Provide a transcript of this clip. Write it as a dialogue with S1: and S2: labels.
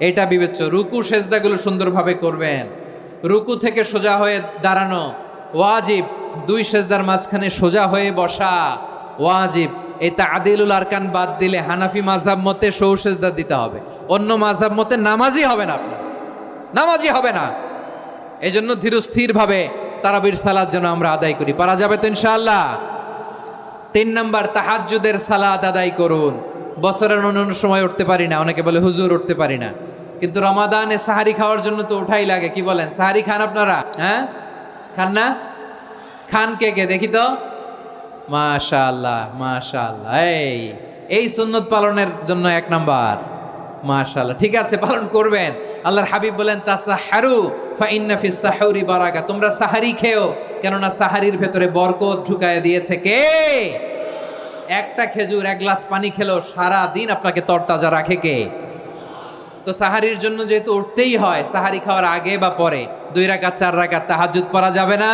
S1: এটা বিবেচ্য। রুকু সেজদাগুলো সুন্দরভাবে করবেন। রুকু থেকে সোজা হয়ে দাঁড়ানো। ওয়াজিব। দুই সেজদার মাঝখানে সোজা হয়ে বসা। ওয়াজিব। এই তাদিলুল আরকান বাদ দিলে হানাফি মাঝাব মতে সৌ সেজদা দিতে হবে। অন্য মাঝাব মতে নামাজই হবে না আপনার। নামাজই হবে না। এই জন্য ধীরস্থিরভাবে তারাবির সালাদ যেন আমরা আদায় করি। পারা যাবে তো ইনশাআল্লাহ। তিন নম্বর, তাহাজ্জুদের সালাদ আদায় করুন। বছরের অন্য সময় উঠতে পারি না। অনেকে বলে হুজুর উঠতে পারি না। কিন্তু রমাদানে সাহারি খাওয়ার জন্য তো ওঠাই লাগে। কি বলেন? সাহারি খান আপনারা? হ্যাঁ? খান না? খান কে কে? দেখি তো। মাশাআল্লাহ মাশাআল্লাহ। এই এই সুন্নত পালনের জন্য এক নাম্বার। মাশাআল্লাহ, ঠিক আছে, পালন করবেন। আল্লাহর হাবিব বলেন, তাসাহারু ফা ইন্না ফিস সাহুরি বারাকা। তোমরা সাহারি খেও, কেননা সাহারির ভেতরে বরকত ঢুকায় দিয়েছে কে? একটা খেজুর, এক গ্লাস পানি খেলো সারা দিন আপনাকে তরতাজা রাখে কে? তো সাহারির জন্য যেহেতু উঠতেই হয়, সাহারি খাওয়ার আগে বা পরে, দুই রাকাত, চার রাকাত তাহাজুত পরা যাবে না।